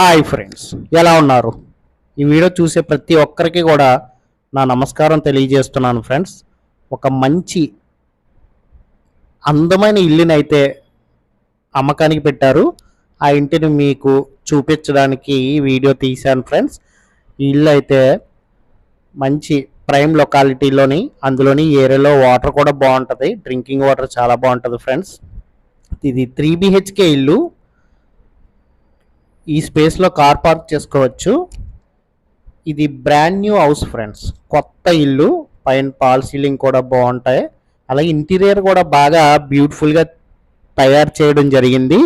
Hi friends ఎలా ఉన్నారు? ఈ వీడియో చూసే ప్రతి ఒక్కరికి కూడా నా నమస్కారం తెలియజేస్తున్నాను ఫ్రెండ్స్. ఒక మంచి అందమైన ఇల్లుని అయితే అమ్మకానికి పెట్టారు. ఆ ఇంటిని మీకు చూపించడానికి ఈ వీడియో తీశాను ఫ్రెండ్స్. ఈ ఇల్లు అయితే మంచి ప్రైమ్ లొకాలిటీలోని అందులోని ఏరియాలో వాటర్ కూడా బాగుంటుంది. డ్రింకింగ్ వాటర్ చాలా బాగుంటుంది ఫ్రెండ్స్. ఇది త్రీ బిహెచ్కే ఇల్లు. ఈ స్పేస్లో కార్ పార్క్ చేసుకోవచ్చు. ఇది బ్రాండ్ న్యూ హౌస్ ఫ్రెండ్స్ కొత్త ఇల్లు పైన పాల్ సీలింగ్ కూడా బాగుంటాయి. అలాగే ఇంటీరియర్ కూడా బాగా బ్యూటిఫుల్గా తయారు చేయడం జరిగింది.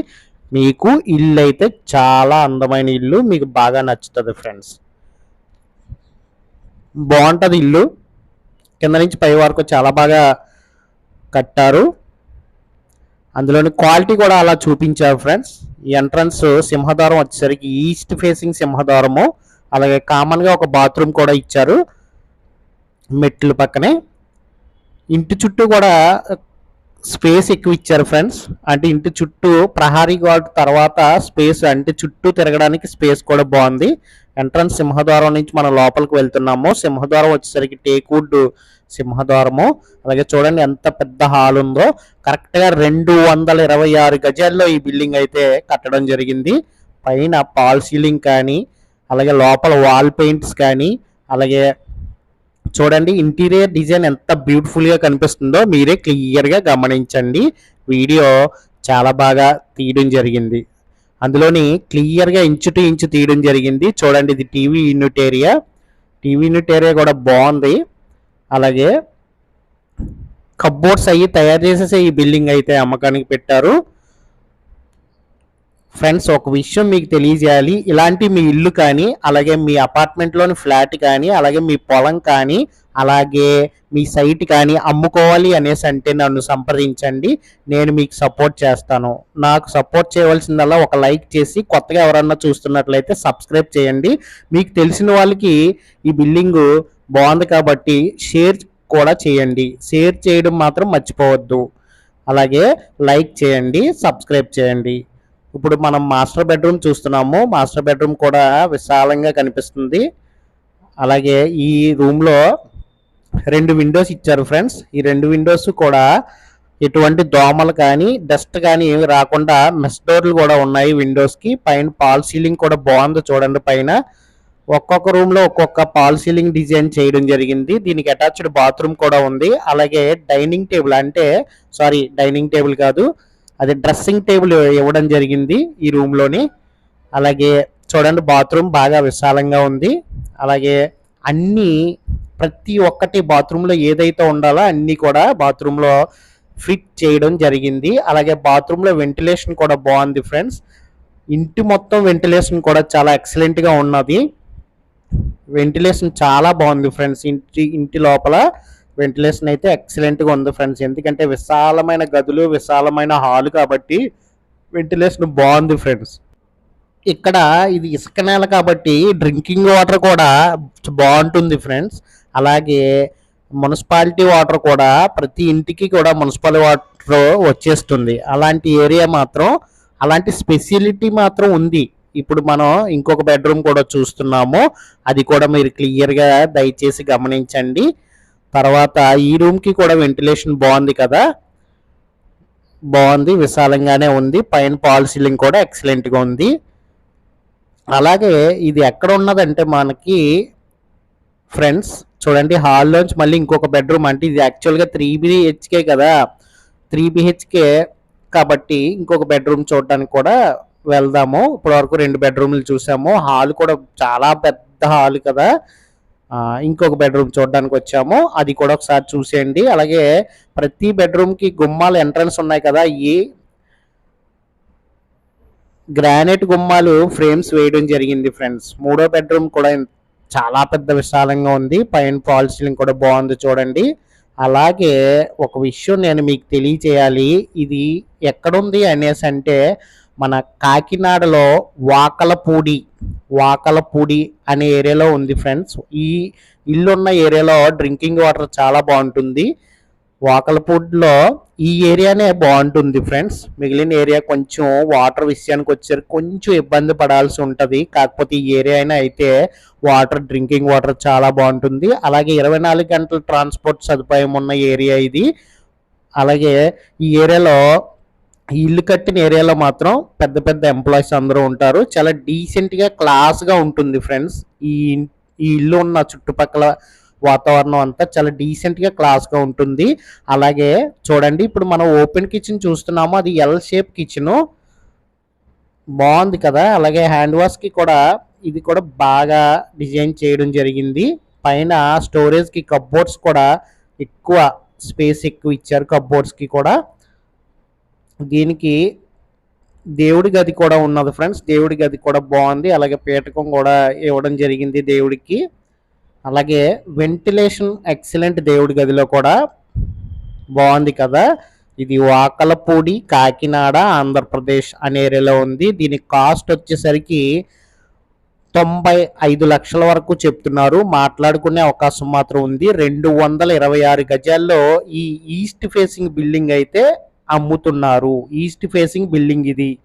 మీకు ఇల్లు అయితే చాలా అందమైన ఇల్లు మీకు బాగా నచ్చుతుంది ఫ్రెండ్స్ బాగుంటుంది ఇల్లు. కింద నుంచి పై వరకు చాలా బాగా కట్టారు. అందులోని క్వాలిటీ కూడా అలా చూపించారు ఫ్రెండ్స్ ఎంట్రన్స్ సింహద్వారం వచ్చేసరికి ఈస్ట్ ఫేసింగ్ సింహద్వారము. అలాగే కామన్గా ఒక బాత్రూమ్ కూడా ఇచ్చారు. మెట్లు పక్కనే. ఇంటి చుట్టూ కూడా స్పేస్ ఎక్కువ ఇచ్చారు ఫ్రెండ్స్ అంటే ఇంటి చుట్టూ ప్రహారీ గార్డ్ తర్వాత స్పేస్ అంటే చుట్టూ తిరగడానికి స్పేస్ కూడా బాగుంది. ఎంట్రన్స్ సింహద్వారం నుంచి మనం లోపలికి వెళ్తున్నాము. సింహద్వారం వచ్చేసరికి టేక్వుడ్ సింహద్వారము. అలాగే చూడండి ఎంత పెద్ద హాల్ ఉందో. కరెక్ట్గా రెండు వందల ఇరవై ఆరు గజాల్లో ఈ బిల్డింగ్ అయితే కట్టడం జరిగింది. పైన పాల్ సీలింగ్ కానీ అలాగే లోపల వాల్ పెయింట్స్ కానీ అలాగే చూడండి ఇంటీరియర్ డిజైన్ ఎంత బ్యూటిఫుల్గా కనిపిస్తుందో మీరే క్లియర్గా గమనించండి. వీడియో చాలా బాగా తీయడం జరిగింది. అందులోని క్లియర్గా ఇంచు టు ఇంచు తీయడం జరిగింది. చూడండి ఇది TV unit area. TV unit area కూడా బాగుంది. అలాగే కబ్బోర్డ్స్ అయ్యి తయారు చేసేసి ఈ బిల్డింగ్ అయితే అమ్మకానికి పెట్టారు. ఫ్రెండ్స్ ఒక విషయం మీకు తెలియజేయాలి. ఇలాంటి మీ ఇల్లు కానీ అలాగే మీ అపార్ట్మెంట్లోని ఫ్లాట్ కానీ అలాగే మీ పొలం కానీ అలాగే మీ సైట్ కానీ అమ్ముకోవాలి అనేసి అంటే నన్ను సంప్రదించండి. నేను మీకు సపోర్ట్ చేస్తాను. నాకు సపోర్ట్ చేయవలసిందల్లా ఒక లైక్ చేసి కొత్తగా ఎవరన్నా చూస్తున్నట్లయితే సబ్స్క్రైబ్ చేయండి. మీకు తెలిసిన వాళ్ళకి ఈ బిల్డింగ్ బాగుంది కాబట్టి షేర్ కూడా చేయండి. షేర్ చేయడం మాత్రం మర్చిపోవద్దు. అలాగే లైక్ చేయండి సబ్స్క్రైబ్ చేయండి. ఇప్పుడు మనం మాస్టర్ బెడ్రూమ్ చూస్తున్నాము. మాస్టర్ బెడ్రూమ్ కూడా విశాలంగా కనిపిస్తుంది. అలాగే ఈ రూమ్లో రెండు విండోస్ ఇచ్చారు ఫ్రెండ్స్ ఈ రెండు విండోస్ కూడా ఎటువంటి దోమలు కానీ డస్ట్ కానీ ఏమి రాకుండా మెస్ డోర్లు కూడా ఉన్నాయి విండోస్కి పైన పాల్ సీలింగ్ కూడా బాగుంది చూడండి పైన. ఒక్కొక్క రూమ్లో ఒక్కొక్క పాల్ సీలింగ్ డిజైన్ చేయడం జరిగింది. దీనికి అటాచ్డ్ బాత్రూమ్ కూడా ఉంది. అలాగే డైనింగ్ టేబుల్ అంటే సారీ డైనింగ్ టేబుల్ కాదు. అది డ్రెస్సింగ్ టేబుల్ ఇవ్వడం జరిగింది ఈ రూమ్లోని. అలాగే చూడండి బాత్రూమ్ బాగా విశాలంగా ఉంది. అలాగే అన్ని ప్రతి ఒక్కటి బాత్రూంలో ఏదైతే ఉండాలో అన్ని కూడా బాత్రూంలో ఫిట్ చేయడం జరిగింది. అలాగే బాత్రూంలో వెంటిలేషన్ కూడా బాగుంది ఫ్రెండ్స్ ఇంటి మొత్తం వెంటిలేషన్ కూడా చాలా ఎక్సలెంట్గా ఉన్నది. వెంటిలేషన్ చాలా బాగుంది ఫ్రెండ్స్ ఇంటి ఇంటి లోపల వెంటిలేషన్ అయితే ఎక్సలెంట్గా ఉంది ఫ్రెండ్స్. ఎందుకంటే విశాలమైన గదులు విశాలమైన హాల్ కాబట్టి వెంటిలేషన్ బాగుంది ఫ్రెండ్స్. ఇక్కడ ఇది ఇసుక నేల కాబట్టి డ్రింకింగ్ వాటర్ కూడా బాగుంటుంది ఫ్రెండ్స్. అలాగే మున్సిపాలిటీ వాటర్ కూడా ప్రతి ఇంటికి కూడా మున్సిపల్ వాటర్ వచ్చేస్తుంది. అలాంటి ఏరియా మాత్రం అలాంటి స్పెషలిటీ మాత్రం ఉంది. ఇప్పుడు మనం ఇంకొక బెడ్రూమ్ కూడా చూస్తున్నాము. అది కూడా మీరు క్లియర్గా దయచేసి గమనించండి. తర్వాత ఈ రూమ్కి కూడా వెంటిలేషన్ బాగుంది కదా? బాగుంది విశాలంగానే ఉంది. పైన పాల్ సీలింగ్ కూడా ఎక్సలెంట్గా ఉంది. అలాగే ఇది ఎక్కడ ఉన్నదంటే మనకి ఫ్రెండ్స్ చూడండి హాల్లోంచి మళ్ళీ ఇంకొక బెడ్రూమ్ అంటే ఇది యాక్చువల్గా త్రీ బిహెచ్కే కదా? త్రీ బిహెచ్కే కాబట్టి ఇంకొక బెడ్రూమ్ చూడడానికి కూడా వెళ్దాము. ఇప్పటివరకు రెండు బెడ్రూమ్లు చూసాము. హాల్ కూడా చాలా పెద్ద హాల్ కదా? ఇంకొక బెడ్రూమ్ చూడడానికి వచ్చాము. అది కూడా ఒకసారి చూసేయండి. అలాగే ప్రతి బెడ్రూమ్కి గుమ్మాలు ఎంట్రన్స్ ఉన్నాయి కదా ఈ గ్రానైట్ గుమ్మాలు ఫ్రేమ్స్ వేయడం జరిగింది ఫ్రెండ్స్. మూడో బెడ్రూమ్ కూడా చాలా పెద్ద విశాలంగా ఉంది. పైన ఫాల్ సీలింగ్ కూడా బాగుంది చూడండి. అలాగే ఒక విషయం నేను మీకు తెలియచేయాలి. ఇది ఎక్కడుంది అనేసి అంటే మన కాకినాడలో వాకలపూడి వాకలపూడి అనే ఏరియాలో ఉంది ఫ్రెండ్స్. ఈ ఇల్లున్న ఏరియాలో డ్రింకింగ్ వాటర్ చాలా బాగుంటుంది. వాకలపూడిలో ఈ ఏరియానే బాగుంటుంది ఫ్రెండ్స్. మిగిలిన ఏరియా కొంచెం వాటర్ విషయానికి వచ్చారు కొంచెం ఇబ్బంది పడాల్సి ఉంటుంది. కాకపోతే ఈ ఏరియా అయినా అయితే వాటర్ డ్రింకింగ్ వాటర్ చాలా బాగుంటుంది. అలాగే ఇరవై నాలుగు గంటల ట్రాన్స్పోర్ట్ సదుపాయం ఉన్న ఏరియా ఇది. అలాగే ఈ ఏరియాలో ఇల్లు కట్టిన ఏరియాలో మాత్రం పెద్ద పెద్ద ఎంప్లాయీస్ అందరూ ఉంటారు. చాలా డీసెంట్గా క్లాస్గా ఉంటుంది ఫ్రెండ్స్ ఈ ఈ ఇల్లు ఉన్న చుట్టుపక్కల వాతావరణం అంతా చాలా డీసెంట్గా క్లాస్గా ఉంటుంది. అలాగే చూడండి ఇప్పుడు మనం ఓపెన్ కిచెన్ చూస్తున్నాము. అది ఎల్ షేప్ కిచెను బాగుంది కదా? అలాగే హ్యాండ్ వాష్కి కూడా ఇది కూడా బాగా డిజైన్ చేయడం జరిగింది. పైన స్టోరేజ్కి కప్బోర్డ్స్ కూడా ఎక్కువ స్పేస్ ఎక్కువ ఇచ్చారు కప్బోర్డ్స్కి కూడా. దీనికి దేవుడి గది కూడా ఉన్నది ఫ్రెండ్స్. దేవుడి గది కూడా బాగుంది. అలాగే పీఠకం కూడా ఇవ్వడం జరిగింది దేవుడికి. అలాగే వెంటిలేషన్ ఎక్సలెంట్ దేవుడి గదిలో కూడా బాగుంది కదా. ఇది వాకలపూడి కాకినాడ ఆంధ్రప్రదేశ్ అనే ఏరియాలో ఉంది. దీని కాస్ట్ వచ్చేసరికి తొంభై ఐదు లక్షల వరకు చెప్తున్నారు. మాట్లాడుకునే అవకాశం మాత్రం ఉంది. రెండు వందల ఇరవై ఆరు గజాల్లో ఈ ఈస్ట్ ఫేసింగ్ బిల్డింగ్ అయితే అమ్ముతున్నారు. ఈస్ట్ ఫేసింగ్ బిల్డింగ్ ఇది.